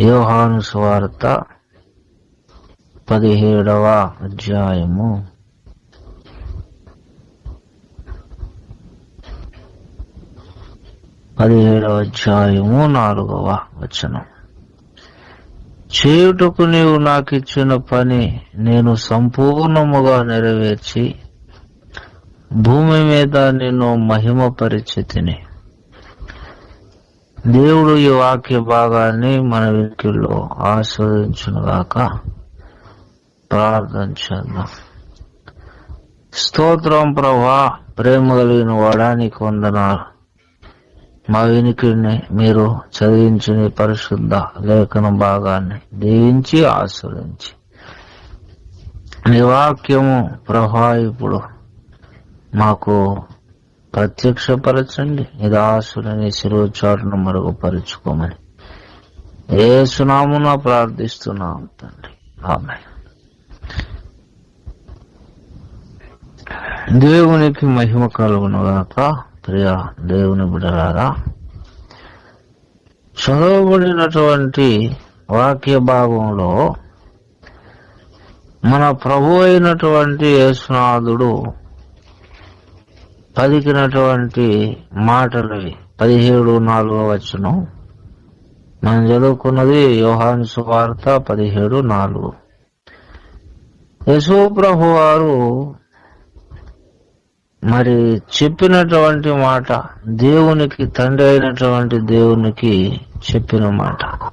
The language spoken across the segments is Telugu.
యోహాను స్వార్త పదిహేడవ అధ్యాయము. పదిహేడవ అధ్యాయము నాలుగవ వచనం. చేయుటకు నీవు నాకిచ్చిన పని నేను సంపూర్ణముగా నెరవేర్చి భూమి మీద నిన్ను మహిమపరిచితిని. దేవుడు ఈ వాక్య భాగాన్ని మన వెనుకల్లో ఆస్వాదించునుగాక ప్రార్థన చేద్దాం. స్తోత్రం ప్రభా ప్రేమ కలిగిన వాడానికి వందనాలు. మా వినికిడిని మీరు చదివించిన పరిశుద్ధ లేఖన భాగాన్ని దీవించి ఆస్వాదించి. నీ వాక్యము ప్రభా ఇప్పుడు మాకు ప్రత్యక్షపరచండి. నిరాశులని శిరోచారును మరుగుపరుచుకోమని. ఏ సునామున ప్రార్థిస్తున్నాం తండ్రి. ఆమె దేవునికి మహిమ కలుగునుగాక ప్రియ దేవుని బిడలారా చదవబడినటువంటి వాక్య భాగంలో మన ప్రభు అయినటువంటి యేసునాథుడు పలికినటువంటి మాటలు పదిహేడు నాలుగో వచ్చును మనం చదువుకున్నది యోహాను సువార్త పదిహేడు నాలుగు. యశో ప్రభు వారు మరి చెప్పినటువంటి మాట దేవునికి తండ్రి అయినటువంటి దేవునికి చెప్పిన మాట.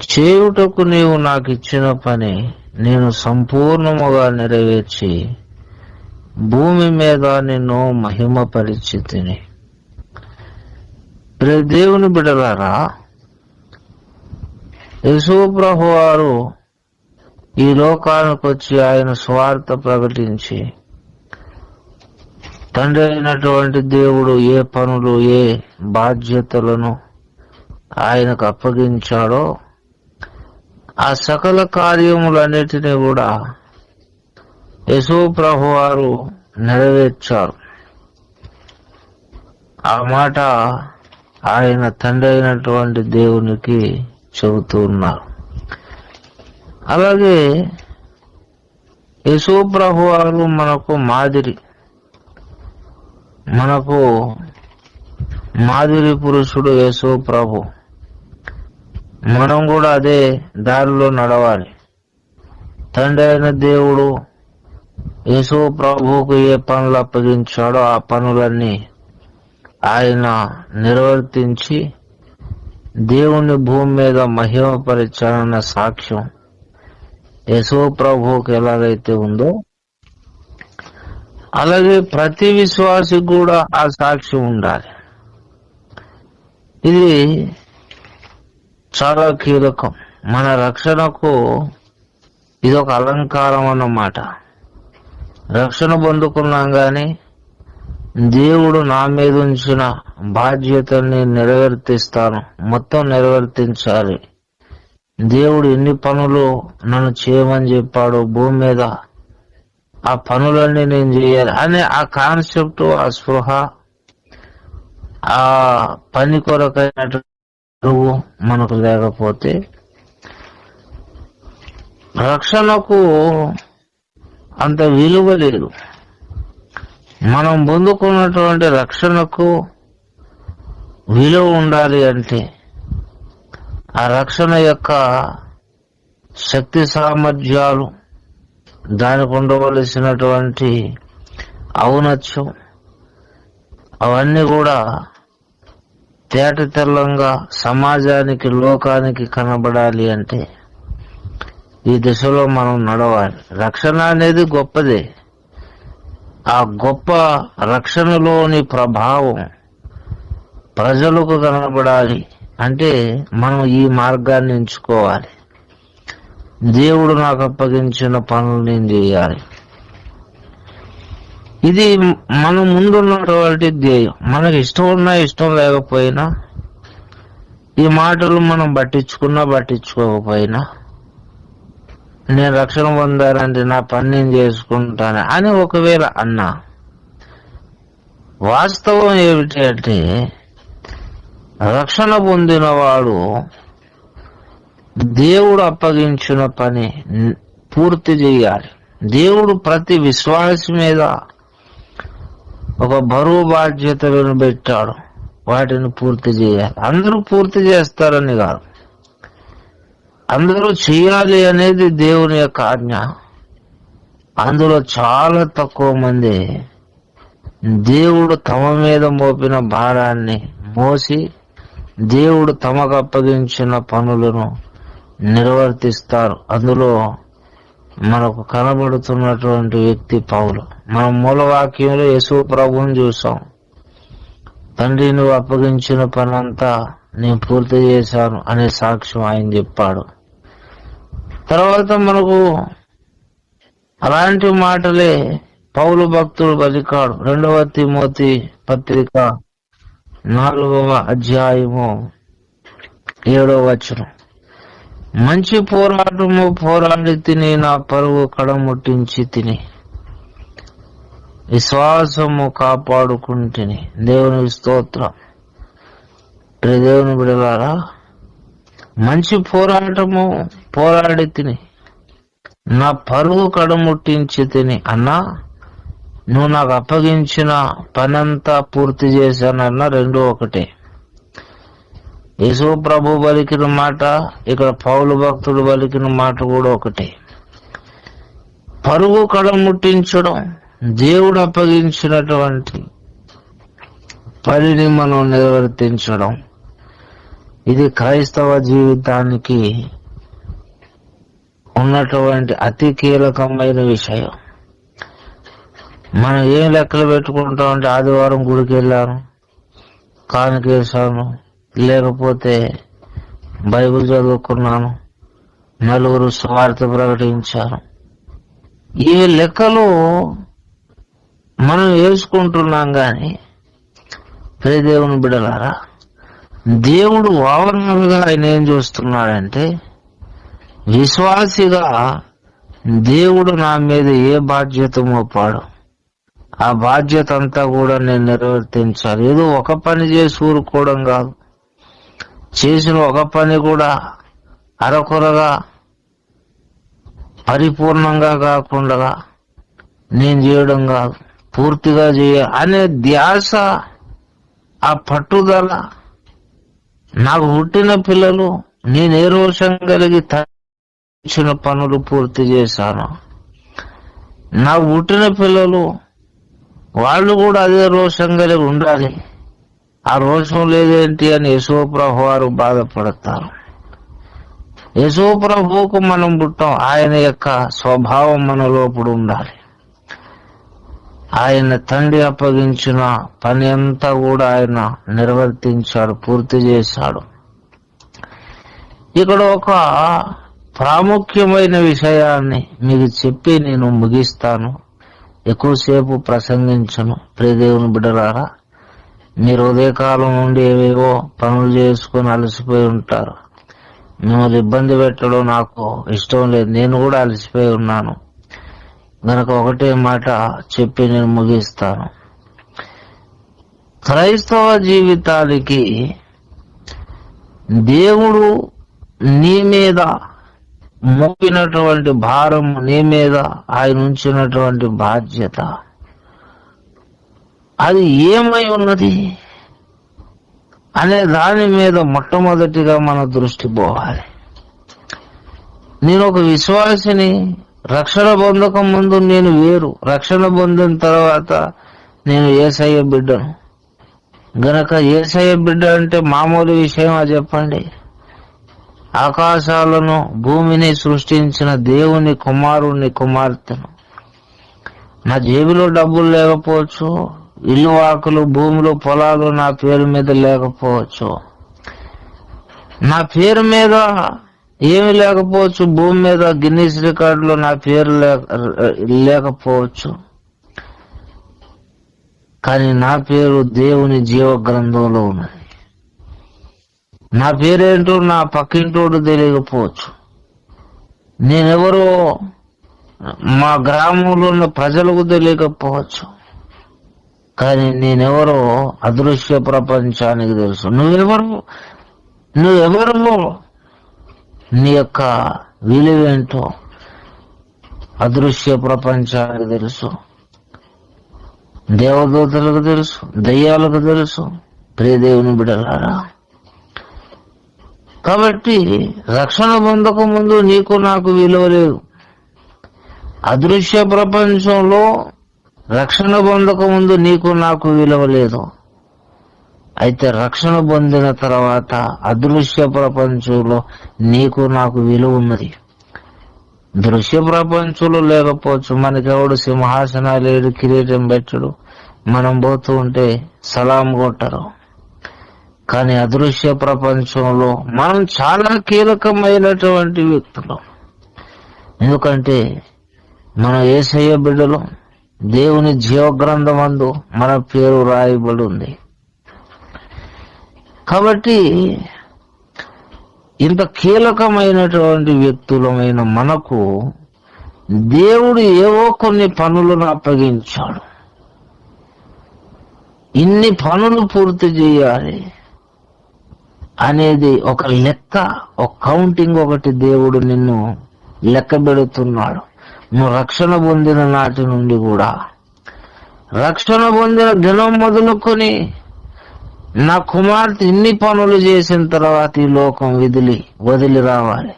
చేయుటకు నీవు నాకు ఇచ్చిన పని నేను సంపూర్ణముగా నెరవేర్చి భూమి మీద నిన్ను మహిమ పరిచితిని దేవుని బిడలారా యశోప్రభు వారు ఈ లోకానికి వచ్చి ఆయన స్వార్థ ప్రకటించి తండ్రి అయినటువంటి దేవుడు ఏ పనులు ఏ బాధ్యతలను ఆయనకు అప్పగించాడో ఆ సకల కార్యములన్నిటినీ కూడా యశో ప్రభు వారు నెరవేర్చారు. ఆ మాట ఆయన తండ్రి అయినటువంటి దేవునికి చెబుతూ ఉన్నారు. అలాగే యశో ప్రభు వారు మనకు మాదిరి మనకు మాదిరి పురుషుడు యేసు ప్రభు. మనం కూడా అదే దారిలో నడవాలి. తండ్రి అయిన దేవుడు యేసు ప్రభువుకు ఏ పనులు అప్పగించాడో ఆ పనులన్నీ ఆయన నిర్వర్తించి దేవుని భూమి మీద మహిమపరిచారన్న సాక్ష్యం యేసు ప్రభువుకు ఎలాగైతే ఉందో అలాగే ప్రతి విశ్వాసి కూడా ఆ సాక్ష్యం ఉండాలి. ఇది చాలా కీలకం. మన రక్షణకు ఇది ఒక అలంకారం అన్నమాట. రక్షణ పొందుకున్నాం కానీ దేవుడు నా మీద ఉంచిన బాధ్యతని నెరవేర్తిస్తాను. మొత్తం నెరవేర్తించాలి. దేవుడు ఎన్ని పనులు నన్ను చేయమని చెప్పాడు భూమి మీద ఆ పనులన్నీ నేను చేయాలి అనే ఆ కాన్సెప్ట్ ఆ స్పృహ ఆ పని కొరకైనటువంటి మనకు లేకపోతే రక్షణకు అంత విలువ లేదు. మనం పొందుకున్నటువంటి రక్షణకు విలువ ఉండాలి అంటే ఆ రక్షణ యొక్క శక్తి సామర్థ్యాలు దానికి ఉండవలసినటువంటి ఔనత్యం అవన్నీ కూడా తేట తెల్లంగా సమాజానికి లోకానికి కనబడాలి అంటే ఈ దిశలో మనం నడవాలి. రక్షణ అనేది గొప్పది. ఆ గొప్ప రక్షణలోని ప్రభావం ప్రజలకు కనబడాలి. అంటే మనం ఈ మార్గాన్ని ఎంచుకోవాలి. దేవుడు నాకు అప్పగించిన పనులు నేను చేయాలి. ఇది మన ముందున్నటువంటి ధ్యేయం. మనకి ఇష్టం ఉన్నా ఇష్టం లేకపోయినా ఈ మాటలు మనం పట్టించుకున్నా పట్టించుకోకపోయినా నేను రక్షణ పొందాలంటే నా పని నేను చేసుకుంటాను అని ఒకవేళ అన్నా. వాస్తవం ఏమిటి అంటే రక్షణ పొందినవాడు దేవుడు అప్పగించిన పని పూర్తి చేయాలి. దేవుడు ప్రతి విశ్వాసం మీద ఒక బరువు బాధ్యతలను పెట్టాడు. వాటిని పూర్తి చేయాలి. అందరూ పూర్తి చేస్తారని కాదు. అందరూ చేయాలి అనేది దేవుని యొక్క ఆజ్ఞ. అందులో చాలా తక్కువ మంది దేవుడు తమ మీద మోపిన భారాన్ని మోసి దేవుడు తమకు అప్పగించిన పనులను నిర్వర్తిస్తారు. అందులో మనకు కనబడుతున్నటువంటి వ్యక్తి పౌలు. మనం మూలవాక్యంలో యశు ప్రభుని చూసాం. తండ్రి నువ్వు అప్పగించిన పనంతా నేను పూర్తి చేశాను అనే సాక్ష్యం ఆయన చెప్పాడు. తర్వాత మనకు అలాంటి మాటలే పౌలు భక్తుడు పలికాడు రెండవ తిమోతి పత్రిక నాలుగవ అధ్యాయము ఏడవ వచనం. మంచి పోరాటము పోరాడి తిని నా పరువు కడముట్టించి తిని. విశ్వాసము కాపాడుకుంటుని దేవుని స్తోత్రం. ప్రియ దేవుని బిడలారా మంచి పోరాటము పోరాడి తిని. నా పరువు కడముట్టించి తిని. అన్నా నువ్వు నాకు అప్పగించిన పనంతా పూర్తి చేశానన్నా రెండు ఒకటే. యేసు ప్రభు పలికిన మాట ఇక్కడ పౌలు భక్తుడు పలికిన మాట కూడా ఒకటే. పరుగు కడముట్టించడం దేవుడు అప్పగించినటువంటి పనిని మనం నిర్వర్తించడం. ఇది క్రైస్తవ జీవితానికి ఉన్నటువంటి అతి కీలకమైన విషయం. మనం ఏం లెక్కలు పెట్టుకుంటాం అంటే ఆదివారం గుడికి వెళ్ళాను కానుకేశాను లేకపోతే బైబిల్ చదువుకున్నాను నలుగురు స్వార్థ ప్రకటించాను. ఈ లెక్కలు మనం వేసుకుంటున్నాం కానీ ప్రేదేవుని బిడలారా దేవుడు ఓవరాల్ ఆయన ఏం చూస్తున్నాడంటే విశ్వాసిగా దేవుడు నా మీద ఏ బాధ్యత మోపాడు ఆ బాధ్యత అంతా కూడా నేను నిర్వర్తించాలి. ఏదో ఒక పని చేసి ఊరుకోవడం కాదు. చేసిన ఒక పని కూడా అరకొరగా పరిపూర్ణంగా కాకుండా నేను చేయడం కాదు. పూర్తిగా చేయ అనే ధ్యాస ఆ పట్టుదల నాకు పుట్టిన పిల్లలు నేను ఏ రోషం కలిగి ఇచ్చిన పనులు పూర్తి చేశాను. నా పుట్టిన పిల్లలు వాళ్ళు కూడా అదే రోషం కలిగి ఉండాలి. ఆ రోషం లేదేంటి అని యశోప్రభు వారు బాధపడతారు. యశోప్రభువుకు మనం పుట్టాం. ఆయన యొక్క స్వభావం మన లోపల ఉండాలి. ఆయన తండ్రి అప్పగించిన పని అంతా కూడా ఆయన నిర్వర్తించాడు పూర్తి చేశాడు. ఇక్కడ ఒక ప్రాముఖ్యమైన విషయాన్ని మీకు చెప్పి నేను ముగిస్తాను. ఎక్కువసేపు ప్రసంగించను. ప్రియదేవుని బిడ్డలారా మీరు ఉదయకాలం నుండి ఏవేవో పనులు చేసుకుని అలసిపోయి ఉంటారు. మిమ్మల్ని ఇబ్బంది పెట్టడం నాకు ఇష్టం లేదు. నేను కూడా అలసిపోయి ఉన్నాను. గనక ఒకటే మాట చెప్పి నేను ముగిస్తాను. క్రైస్తవ జీవితానికి దేవుడు నీ మీద మోపినటువంటి భారం నీ మీద ఆయన ఉంచినటువంటి బాధ్యత. అది ఏమై ఉన్నది? అనే దాని మీద మొట్టమొదటిగా మన దృష్టి పోవాలి. నేను ఒక విశ్వాసిని రక్షణ పొందక ముందు నేను వేరు. రక్షణ పొందిన తర్వాత నేను ఏసయ్య బిడ్డను. గనక ఏసయ్య బిడ్డ అంటే మామూలు విషయం చెప్పండి? ఆకాశాలను భూమిని సృష్టించిన దేవుని కుమారుణ్ణి కుమార్తెను. నా జేబులో డబ్బులు లేకపోవచ్చు ఇల్లు వాకులు భూములు పొలాలు నా పేరు మీద లేకపోవచ్చు. నా పేరు మీద ఏమి లేకపోవచ్చు భూమి మీద గిన్నీస్ రికార్డులో నా పేరు లేక- లేకపోవచ్చు. కానీ నా పేరు దేవుని జీవ గ్రంథంలో ఉన్నది. నా పేరేంటో నా పక్కింటోడు తెలియకపోవచ్చు. నేనెవరో మా గ్రామంలో ఉన్న ప్రజలకు తెలియకపోవచ్చు. కానీ నేనెవరో అదృశ్య ప్రపంచానికి తెలుసు. నువ్వెవరు? నువ్వెవరు నీ యొక్క విలువేంటో అదృశ్య ప్రపంచానికి తెలుసు. దేవదూతలకు తెలుసు దయ్యాలకు తెలుసు. ప్రియదేవుని బిడలారా కాబట్టి రక్షణ పొందక ముందు నీకు నాకు విలువ లేదు. అదృశ్య ప్రపంచంలో రక్షణ పొందక ముందు నీకు నాకు విలువ లేదు. అయితే రక్షణ పొందిన తర్వాత అదృశ్య ప్రపంచంలో నీకు నాకు విలువ ఉన్నది. దృశ్య ప్రపంచంలో లేకపోవచ్చు మనకెవడు సింహాసనాలు లేడు కిరీటం పెట్టడు. మనం పోతూ ఉంటే సలాం కొట్టరు. కానీ అదృశ్య ప్రపంచంలో మనం చాలా కీలకమైనటువంటి వ్యక్తులు. ఎందుకంటే మనం ఏసయ్య బిడ్డలు దేవుని జీవగ్రంథమందు మన పేరు రాయబడి ఉంది కాబట్టి ఇంత కీలకమైనటువంటి వ్యక్తులమైన మనకు దేవుడు ఏవో కొన్ని పనులను అప్పగించాడు. ఇన్ని పనులు పూర్తి చేయాలి. అనేది ఒక లెక్క ఒక కౌంటింగ్ ఒకటి దేవుడు నిన్ను లెక్క పెడుతున్నాడు. నువ్వు రక్షణ పొందిన నాటి నుండి కూడా. రక్షణ పొందిన దినం మొదలుకొని నా కుమార్తె ఇన్ని పనులు చేసిన తర్వాత ఈ లోకం విదిలి వదిలి రావాలి.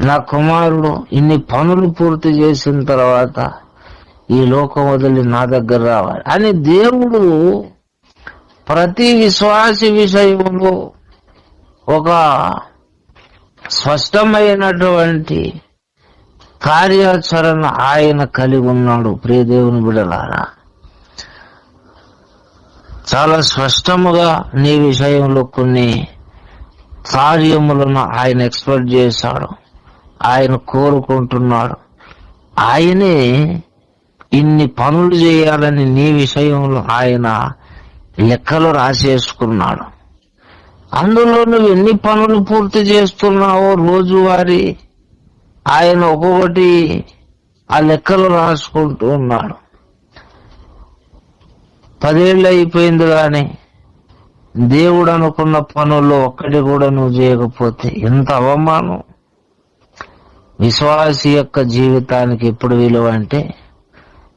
నా కుమారుడు ఇన్ని పనులు పూర్తి చేసిన తర్వాత ఈ లోకం వదిలి నా దగ్గర రావాలి. అని దేవుడు ప్రతి విశ్వాసి విషయంలో ఒక స్పష్టమైనటువంటి కార్యాచరణ ఆయన కలిగి ఉన్నాడు ప్రియదేవుని బిడలారా చాలా స్పష్టముగా నీ విషయంలో కొన్ని కార్యములను ఆయన ఎక్స్పెక్ట్ చేశాడు ఆయన కోరుకుంటున్నాడు. ఆయనే ఇన్ని పనులు చేయాలని నీ విషయంలో ఆయన లెక్కలు రాసేసుకున్నాడు. అందులో నువ్వు ఎన్ని పనులు పూర్తి చేస్తున్నావో రోజువారీ ఆయన ఒక్కొక్కటి ఆ లెక్కలు రాసుకుంటూ ఉన్నాడు. పదేళ్ళు అయిపోయింది కానీ దేవుడు అనుకున్న పనుల్లో ఒక్కటి కూడా నువ్వు చేయకపోతే ఎంత అవమానం. విశ్వాసి యొక్క జీవితానికి ఎప్పుడు విలువ అంటే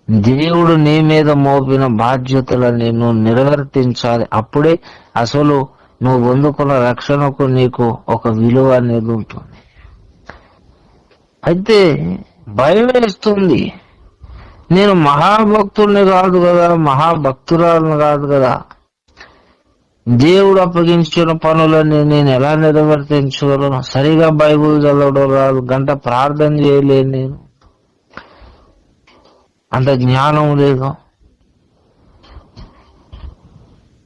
దేవుడు నీ మీద మోపిన బాధ్యతలని నువ్వు నెరవేర్తించాలి. అప్పుడే అసలు నువ్వు పొందుకున్న రక్షణకు నీకు ఒక విలువ అనేది ఉంటుంది. అయితే భయం వేస్తుంది. నేను మహాభక్తుడిని కాదు కదా మహాభక్తురాలను కాదు కదా. దేవుడు అప్పగించిన పనులని నేను ఎలా నిర్వర్తించగలను? సరిగా బైబుల్ చదవడం రాదు గంట ప్రార్థన చేయలేను నేను. అంత జ్ఞానం లేదు.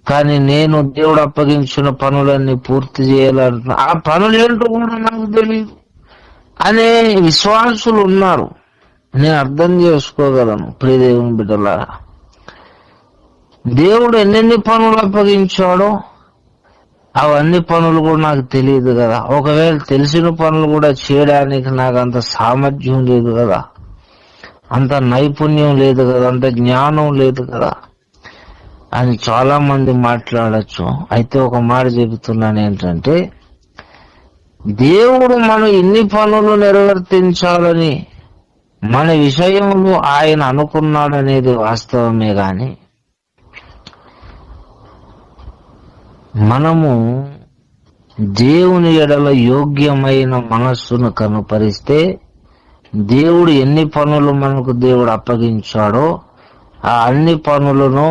కానీ నేను దేవుడు అప్పగించిన పనులన్నీ పూర్తి చేయాలంటున్నా. ఆ పనులు ఏంటో కూడా నాకు తెలియదు అనే విశ్వాసులు ఉన్నారు. నేను అర్థం చేసుకోగలను ప్రియదేవుని బిడ్డలారా. దేవుడు ఎన్నెన్ని పనులు అప్పగించాడో అవన్నీ పనులు కూడా నాకు తెలియదు కదా. ఒకవేళ తెలిసిన పనులు కూడా చేయడానికి నాకు అంత సామర్థ్యం లేదు కదా. అంత నైపుణ్యం లేదు కదా. అంత జ్ఞానం లేదు కదా. అని చాలా మంది మాట్లాడచ్చు. అయితే ఒక మాట చెబుతున్నాను ఏంటంటే దేవుడు మనం ఇన్ని పనులు నిర్వర్తించాలని మన విషయంలో ఆయన అనుకున్నాడనేది వాస్తవమే గాని మనము దేవుని ఎడల యోగ్యమైన మనస్సును కనుపరిస్తే దేవుడు ఎన్ని పనులు మనకు దేవుడు అప్పగించాడో ఆ అన్ని పనులను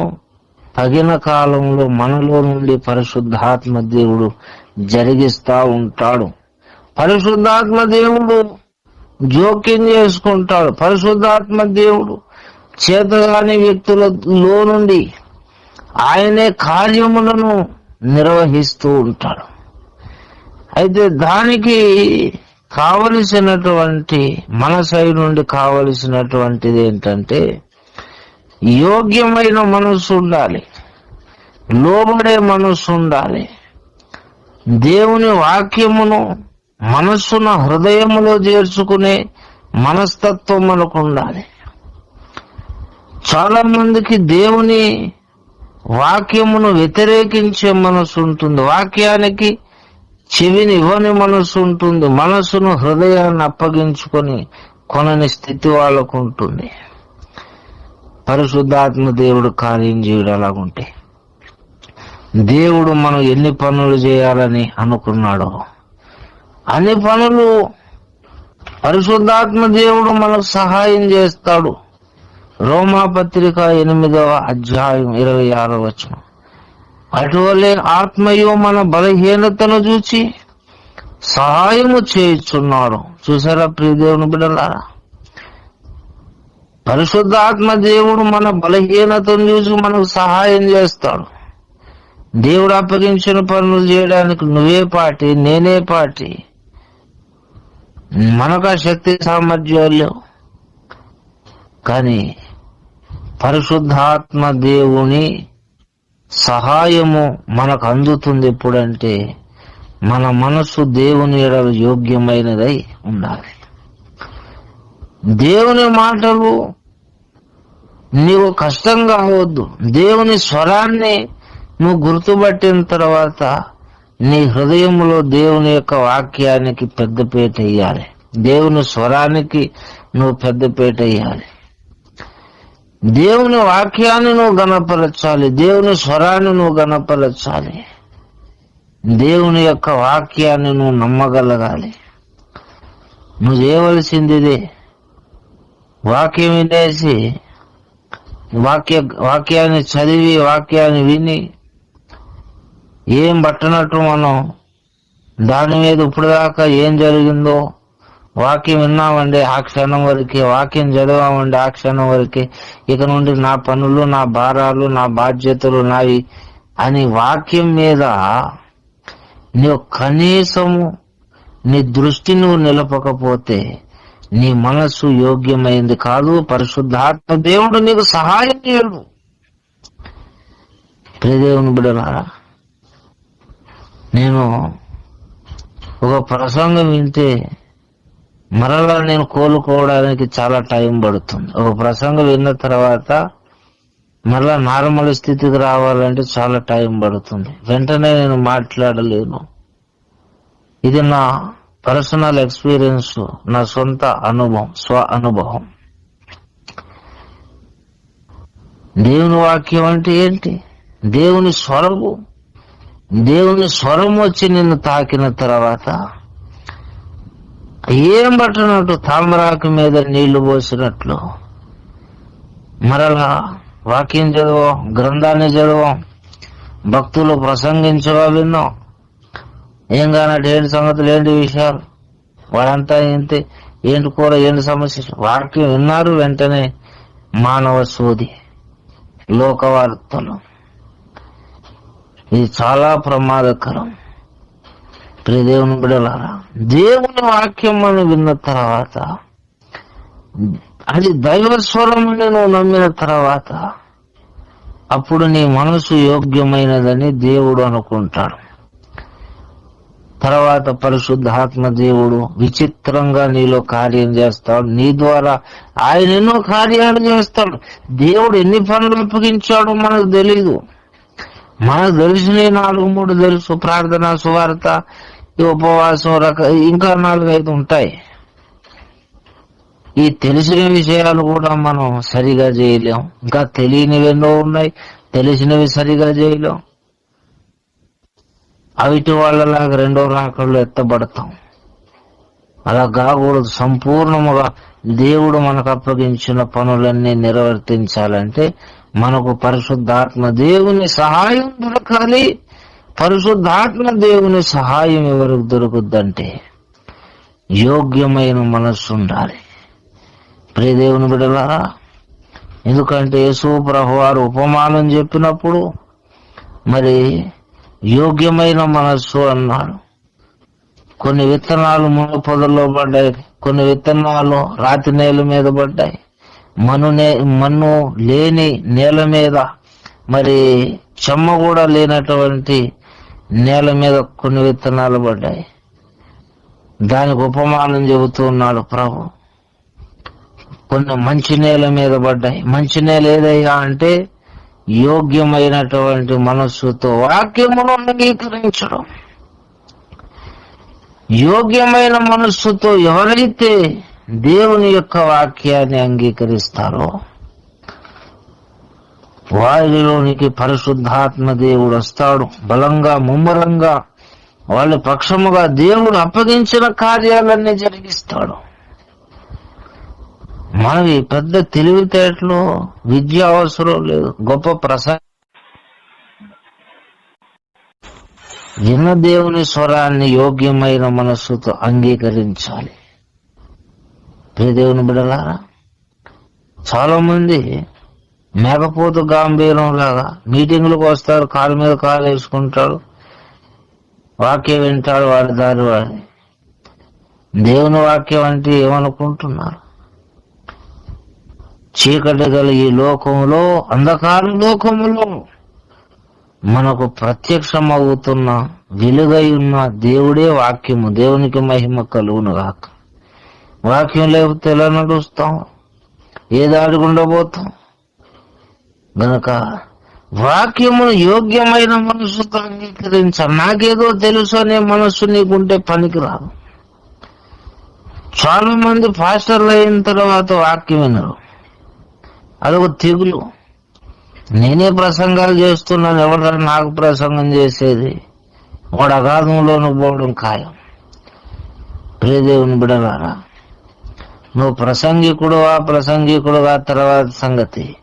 తగిన కాలంలో మనలో నుండి పరిశుద్ధాత్మ దేవుడు జరిగిస్తా ఉంటాడు. పరిశుద్ధాత్మ దేవుడు జోక్యం చేసుకుంటాడు. పరిశుద్ధాత్మ దేవుడు చేతగాని వ్యక్తులలో నుండి ఆయనే కార్యములను నిర్వహిస్తూ ఉంటాడు. అయితే దానికి కావలసినటువంటి మన సైడ్ నుండి కావలసినటువంటిది ఏంటంటే యోగ్యమైన మనసు ఉండాలి. లోబడే మనసు ఉండాలి. దేవుని వాక్యమును మనస్సున హృదయములో చేర్చుకునే మనస్తత్వం మనకు ఉండాలి. చాలా మందికి దేవుని వాక్యమును వ్యతిరేకించే మనసు ఉంటుంది. వాక్యానికి చెవిని ఇవ్వని మనసు ఉంటుంది. మనసును హృదయాన్ని అప్పగించుకొని కొనని స్థితి వాళ్ళకు ఉంటుంది. పరిశుద్ధాత్మ దేవుడు కార్యం చేయడం అలాగుంటే. దేవుడు మనం ఎన్ని పనులు చేయాలని అనుకున్నాడో అన్ని పనులు పరిశుద్ధాత్మ దేవుడు మనకు సహాయం చేస్తాడు. రోమా పత్రిక ఎనిమిదవ అధ్యాయం ఇరవై ఆరో వచ్చిన అటువలే ఆత్మయు మన బలహీనతను చూచి సహాయము చేయుచున్నాడు. చూసారా ప్రియదేవుని బిడ్డలారా? పరిశుద్ధాత్మ దేవుడు మన బలహీనతను చూసి మనకు సహాయం చేస్తాడు. దేవుడు అప్పగించిన పనులు చేయడానికి నువ్వే పాటి నేనే పాటి మనకు ఆ శక్తి సామర్థ్యాలు లేవు. కానీ పరిశుద్ధాత్మ దేవుని సహాయము మనకు అందుతుంది ఎప్పుడంటే మన మనసు దేవుని ఎడల యోగ్యమైనదై ఉండాలి. దేవుని మాటలు నీవు కష్టం కావద్దు దేవుని స్వరాన్ని నువ్వు గుర్తుపట్టిన తర్వాత నీ హృదయంలో దేవుని యొక్క వాక్యానికి పెద్దపేట వేయాలి. దేవుని స్వరానికి నువ్వు పెద్దపేట వేయాలి. దేవుని వాక్యాన్ని నువ్వు గణపరచాలి. దేవుని స్వరాన్ని నువ్వు గణపరచాలి. దేవుని యొక్క వాక్యాన్ని నువ్వు నమ్మగలగాలి. నువ్వు చేయవలసింది ఇదే. వాక్యం వినేసి వాక్య వాక్యాన్ని చదివి వాక్యాన్ని విని ఏం పట్టనట్టు మనం దాని మీద ఇప్పుడు దాకా ఏం జరిగిందో వాక్యం విన్నామండి ఆ క్షణం వరకే వాక్యం చదివామండి ఆ క్షణం వరకే. ఇక నుండి నా పనులు నా భారాలు నా బాధ్యతలు నావి అని వాక్యం మీద నువ్వు కనీసము నీ దృష్టి నువ్వు నిలపకపోతే నీ మనస్సు యోగ్యమైంది కాదు పరిశుద్ధాత్మ దేవుడు నీకు సహాయం చేయడు. ప్రియదేవుని బిడలారా నేను ఒక ప్రసంగం వింటే మరలా నేను కోలుకోవడానికి చాలా టైం పడుతుంది. ఒక ప్రసంగం విన్న తర్వాత మరలా నార్మల్ స్థితికి రావాలంటే చాలా టైం పడుతుంది. వెంటనే నేను మాట్లాడలేను. ఇది నా పర్సనల్ ఎక్స్పీరియన్స్ నా సొంత అనుభవం స్వ అనుభవం దేవుని వాక్యం అంటే ఏంటి దేవుని స్వరము దేవుని స్వరం వచ్చి నిన్ను తాకిన తర్వాత ఏం పట్టనట్టు తామరాకు మీద నీళ్ళు పోసినట్లు మరలా వాక్యం చదవం గ్రంథాన్ని చదవం భక్తులు ప్రసంగించగా విన్నాం ఏం కానట్టు ఏంటి సంగతులు ఏంటి విషయాలు. వాడంతా ఏంటి ఏంటి కూర ఏంటి సమస్య? వాక్యం విన్నారు వెంటనే మానవ సోది లోకవార్తలు ఇది చాలా ప్రమాదకరం. ప్రియ దేవుని బిడలారా దేవుని వాక్యం అని విన్న తర్వాత అది దైవస్వరం అని నువ్వు నమ్మిన తర్వాత అప్పుడు నీ మనసు యోగ్యమైనదని దేవుడు అనుకుంటాడు. తర్వాత పరిశుద్ధాత్మ దేవుడు విచిత్రంగా నీలో కార్యం చేస్తాడు. నీ ద్వారా ఆయన ఎన్నో కార్యాలు చేస్తాడు. దేవుడు ఎన్ని పనులు అప్పగించాడో మనకు తెలీదు. మనకు తెలిసిన నాలుగు మూడు తెలుసు. ప్రార్థన సువార్త ఈ ఉపవాసం రక ఇంకా నాలుగైదు ఉంటాయి. ఈ తెలిసిన విషయాలు కూడా మనం సరిగా చేయలేం. ఇంకా తెలియనివి ఎన్నో ఉన్నాయి. తెలిసినవి సరిగా చేయలేం. అవిటి వాళ్ళలాగా రెండో రాకళ్ళు ఎత్తబడతాం. అలా కాకూడదు. సంపూర్ణముగా దేవుడు మనకు అప్పగించిన పనులన్నీ నిర్వర్తించాలంటే మనకు పరిశుద్ధాత్మ దేవుని సహాయం దొరకాలి. పరిశుద్ధాత్మ దేవుని సహాయం ఎవరికి దొరుకుద్దంటే యోగ్యమైన మనస్సు ఉండాలి. ప్రియదేవుని బిడలారా ఎందుకంటే యేసు ప్రభు వారు ఉపమానం చెప్పినప్పుడు మరి యోగ్యమైన మనస్సు అన్నాడు కొన్ని విత్తనాలు ముళ్ళ పొదల్లో పడ్డాయి. కొన్ని విత్తనాలు రాతి నేల మీద పడ్డాయి. మను నే మన్ను లేని నేల మీద మరి చెమ్మ కూడా లేనటువంటి నేల మీద కొన్ని విత్తనాలు పడ్డాయి. దానికి ఉపమానం చెబుతూ ఉన్నాడు ప్రభు. కొన్ని మంచి నేల మీద పడ్డాయి. మంచి నేల ఏదయ్యా అంటే యోగ్యమైనటువంటి మనస్సుతో వాక్యమును అంగీకరించడం. యోగ్యమైన మనస్సుతో ఎవరైతే దేవుని యొక్క వాక్యాన్ని అంగీకరిస్తారో వారిలోనికి పరిశుద్ధాత్మ దేవుడు వస్తాడు. బలంగా ముమ్మరంగా వాళ్ళ పక్షముగా దేవుడు అప్పగించిన కార్యాలన్నీ జరిగిస్తాడు. మనవి పెద్ద తెలివితేటలు విద్య అవసరం లేదు గొప్ప ప్రసా విన్న దేవుని స్వరాన్ని యోగ్యమైన మనస్సుతో అంగీకరించాలి. ప్రియ దేవుని బిడలారా చాలా మంది మేకపోతు గాంభీరం లాగా మీటింగ్లకు వస్తారు కాలు మీద కాలు వేసుకుంటాడు వాక్యం వింటాడు వాడి దారి వాడి దేవుని వాక్యం అంటే ఏమనుకుంటున్నారు? చీకటి గల ఈ లోకంలో అంధకార లోకములో మనకు ప్రత్యక్షమవుతున్న వెలుగై ఉన్న దేవుడే వాక్యము. దేవునికి మహిమ కలుగును గాక వాక్యం లేకపోతే ఎలా నడుస్తాం? ఏ దాడి పోతాం గనక వాక్యమును యోగ్యమైన మనసుతో అంగీకరించ నాకేదో తెలుసు అనే మనస్సు నీకుంటే పనికిరాదు. చాలా మంది పాస్టర్లు అయిన తర్వాత వాక్యం వినరు. అదొక తెగులు. నేనే ప్రసంగాలు చేస్తున్నాను ఎవరు నాకు ప్రసంగం చేసేది? వాడు అగాధంలోను పోవడం ఖాయం. ప్రియదేవుని బిడలారా నువ్వు ప్రసంగికుడువా ప్రసంగికుడుగా తర్వాత సంగతి.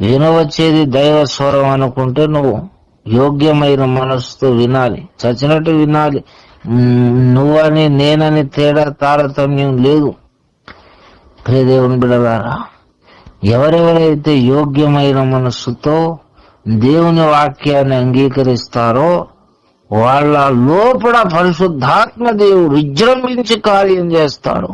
వినవచ్చేది దైవ స్వరం అనుకుంటే నువ్వు యోగ్యమైన మనసుతో వినాలి. చచ్చినట్టు వినాలి. నువ్వని నేనని తేడా తారతమ్యం లేదు. ప్రియదేవుని బిడలారా ఎవరెవరైతే యోగ్యమైన మనస్సుతో దేవుని వాక్యాన్ని అంగీకరిస్తారో వాళ్ళ లోపల పరిశుద్ధాత్మ దేవుడు విజృంభించి కార్యం చేస్తాడు.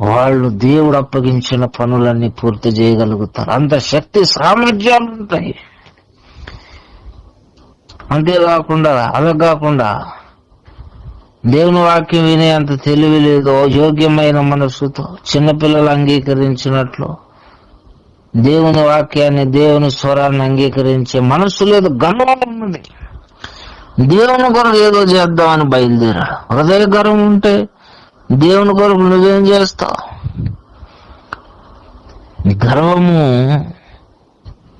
వాళ్ళు దేవుడు అప్పగించిన పనులన్నీ పూర్తి చేయగలుగుతారు. అంత శక్తి సామర్థ్యాలు ఉంటాయి. అంతేకాకుండా అలా కాకుండా దేవుని వాక్యం వినే అంత తెలివి లేదు యోగ్యమైన మనస్సుతో చిన్నపిల్లలు అంగీకరించినట్లు. దేవుని వాక్యాన్ని దేవుని స్వరాన్ని అంగీకరించే మనస్సు లేదు గర్వం ఉన్నది దేవుని కొరకు ఏదో చేద్దామని బయలుదేరాడు. హృదయ గర్వం ఉంటే దేవుని కొరకు నువ్వేం చేస్తావు? గర్వము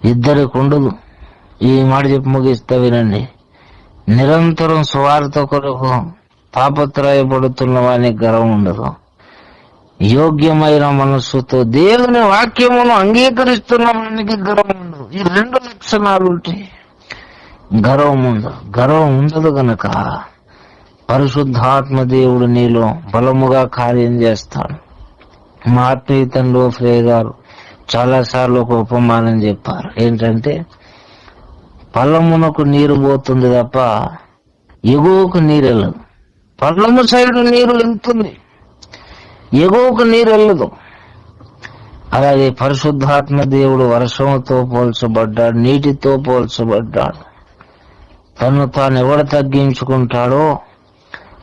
ఇద్దరికి ఉండదు. ఈ మాట చెప్పి ముగిస్తా వినండి. నిరంతరం స్వార్థ కొరకు తాపత్రయపడుతున్న వానికి గర్వం ఉండదు. యోగ్యమైన మనస్సుతో దేవుని వాక్యమును అంగీకరిస్తున్న వానికి గర్వం ఉండదు. ఈ రెండు లక్షణాలు ఉంటాయి గర్వం ఉండదు. గర్వం ఉండదు గనక పరిశుద్ధాత్మ దేవుడు నీలో బలముగా కార్యం చేస్తాడు. మా ఆత్మీయ తండ్రి ఫ్రే గారు చాలాసార్లు ఒక ఉపమానం చెప్పారు. ఏంటంటే పల్లమునకు నీరు పోతుంది తప్ప ఎగువకు నీరు వెళ్ళదు. పల్లము సైడు నీరు వెళ్తుంది. ఎగువకు నీరు వెళ్ళదు. అలాగే పరిశుద్ధాత్మ దేవుడు వర్షంతో పోల్చబడ్డాడు నీటితో పోల్చబడ్డాడు. తను తాను ఎవడు తగ్గించుకుంటాడో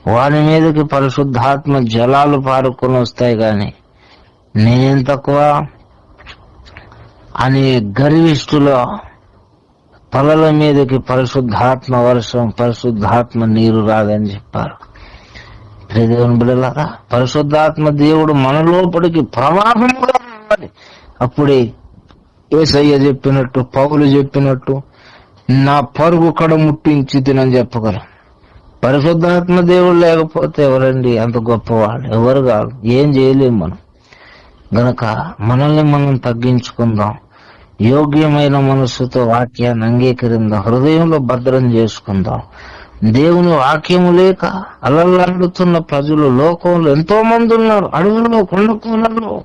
వాని మీదకి పరిశుద్ధాత్మ జలాలు పారుకొని వస్తాయి కానీ నేనేం తక్కువ? అని గర్విష్ఠుల పొలల మీదకి పరిశుద్ధాత్మ వర్షం పరిశుద్ధాత్మ నీరు రాదని చెప్పారు. దేవుని బిడ్డలారా పరిశుద్ధాత్మ దేవుడు మన లోపలికి రావాలి. అప్పుడే ఏసయ్య చెప్పినట్టు పౌలు చెప్పినట్టు నా పరుగు కడ ముట్టించి తినని చెప్పగలం. పరిశుద్ధాత్మ దేవుడు లేకపోతే ఎవరండి? అంత గొప్పవాడు. ఎవరు కాదు. ఏం చేయలేము మనం. గనక మనల్ని మనం తగ్గించుకుందాం. యోగ్యమైన మనస్సుతో వాక్యాన్ని అంగీకరిందాం. హృదయంలో భద్రం చేసుకుందాం. దేవుని వాక్యము లేక అలలాడుతున్న ప్రజలు లోకంలో ఎంతో మంది ఉన్నారు. అడవుల్లో కొండ కోనల్లో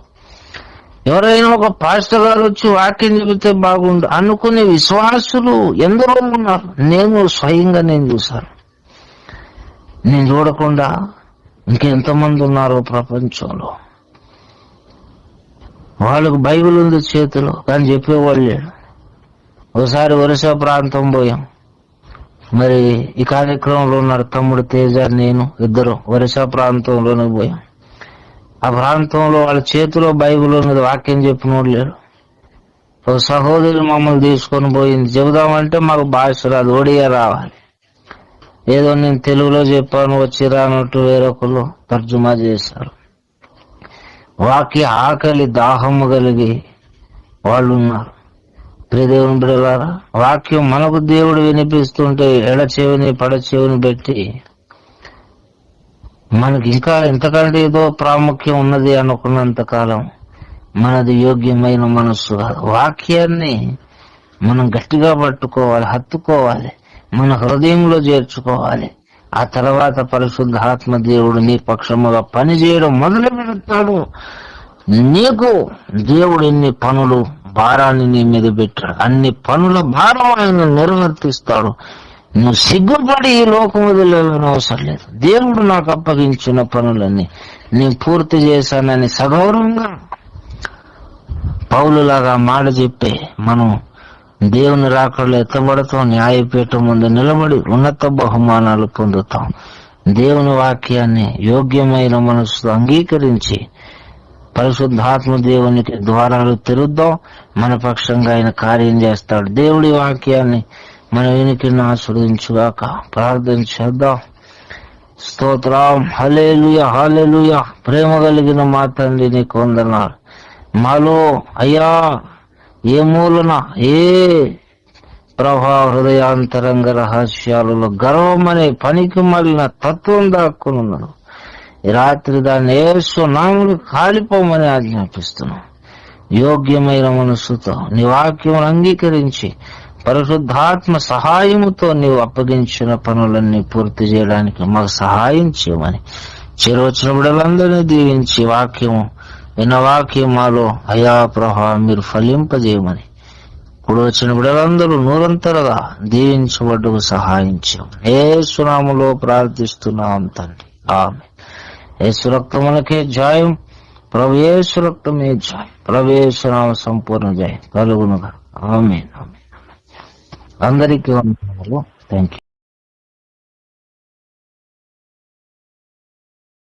ఎవరైనా ఒక పాస్టర్ గారు వచ్చి వాక్యం చెబితే బాగుండు. అనుకునే విశ్వాసులు ఎందరో ఉన్నారు. నేను స్వయంగా నేను చూశాను. నేను చూడకుండా ఇంకెంతమంది ఉన్నారో ప్రపంచంలో. వాళ్ళకు బైబిల్ ఉంది చేతిలో కానీ చెప్పేవాళ్ళు లేడు ఒకసారి ఒరిసా ప్రాంతం పోయాం. మరి ఈ కార్యక్రమంలో ఉన్నారు తమ్ముడు తేజ నేను ఇద్దరు ఒరిసా ప్రాంతంలోనే పోయాం. ఆ ప్రాంతంలో వాళ్ళ చేతిలో బైబిల్ ఉన్నది వాక్యం చెప్పినోడు లేరు ఒక సహోదరి మమ్మల్ని తీసుకొని పోయింది. చెబుదామంటే మాకు భాష రాదు ఒడియా రావాలి. ఏదో నేను తెలుగులో చెప్పాను వచ్చి రానట్టు వేరొకరు తర్జుమా చేశారు. వాక్య ఆకలి దాహము కలిగి వాళ్ళు ఉన్నారు ప్రియదేవుని బిడ్డలారా వాక్యం మనకు దేవుడు వినిపిస్తుంటే ఎడ చెవిని పడ చెవిని పెట్టి మనకి ఇంకా ఎంతకంటే ఏదో ప్రాముఖ్యం ఉన్నది అనుకున్నంత కాలం మనది యోగ్యమైన మనస్సు వాక్యాన్ని మనం గట్టిగా పట్టుకోవాలి హత్తుకోవాలి మన హృదయంలో చేర్చుకోవాలి. ఆ తర్వాత పరిశుద్ధాత్మ దేవుడు నీ పక్షముగా పని చేయడం మొదలు పెడతాడు నీకు దేవుడు ఎన్ని పనులు భారాన్ని నీ మీద పెట్టాడు. అన్ని పనుల భారం ఆయన నిర్వర్తిస్తాడు. నువ్వు సిగ్గుపడి ఈ లోకం వదిలేని అవసరం లేదు. దేవుడు నాకు అప్పగించిన పనులన్నీ నేను పూర్తి చేశానని సగౌరవంగా పౌలులాగా మాట చెప్పి మనం దేవుని రాకడలో ఎత్తబడతాం న్యాయపీఠం ముందు నిలబడి ఉన్నత బహుమానాలు పొందుతాం. దేవుని వాక్యాన్ని యోగ్యమైన మనసుతో అంగీకరించి పరిశుద్ధాత్మ దేవునికి ద్వారాలు తెరుద్దాం. మన పక్షంగా ఆయన కార్యం చేస్తాడు. దేవుడి వాక్యాన్ని మన వెనుకని ఆస్వాదించుగాక ప్రార్థన చేద్దాం. స్తోత్రం. హలేలుయ హలేలుయ ప్రేమ కలిగిన మా తండ్రి నీకు వందనాలు. మాలో అయ్యా ఏ మూలన ఏ ప్రభా హృదయాంతరంగ రహస్యాలలో గర్వమనే పనికి మళ్ళిన తత్వం దాక్కునున్నాడు. రాత్రి దాన్ని ఏసు నాములు కాలిపోమని ఆజ్ఞాపిస్తున్నాం. యోగ్యమైన మనస్సుతో నీ వాక్యం అంగీకరించి పరిశుద్ధాత్మ సహాయముతో నీవు అప్పగించిన పనులన్నీ పూర్తి చేయడానికి మాకు సహాయం చేయమని చెరవచ్చిన బిడ్డలందరినీ దీవించి వాక్యము విన్న వాక్యం మాలో అయా ప్రభా మీరు ఫలింపజేయమని ఇప్పుడు వచ్చిన బిడ్డలందరూ నూరంతరగా దీవించబడ్డకు సహాయం చేయమని. ఏ సునాములో ప్రార్థిస్తున్నాం తండ్రి. ఆమె ఏ సురక్తములకే జాయం. ప్రవేశ రక్తమే జాయం ప్రభు సంపూర్ణ జాయం కలుగునుగా ఆమె ఆమె అందరికీ వందనాలు. Thank you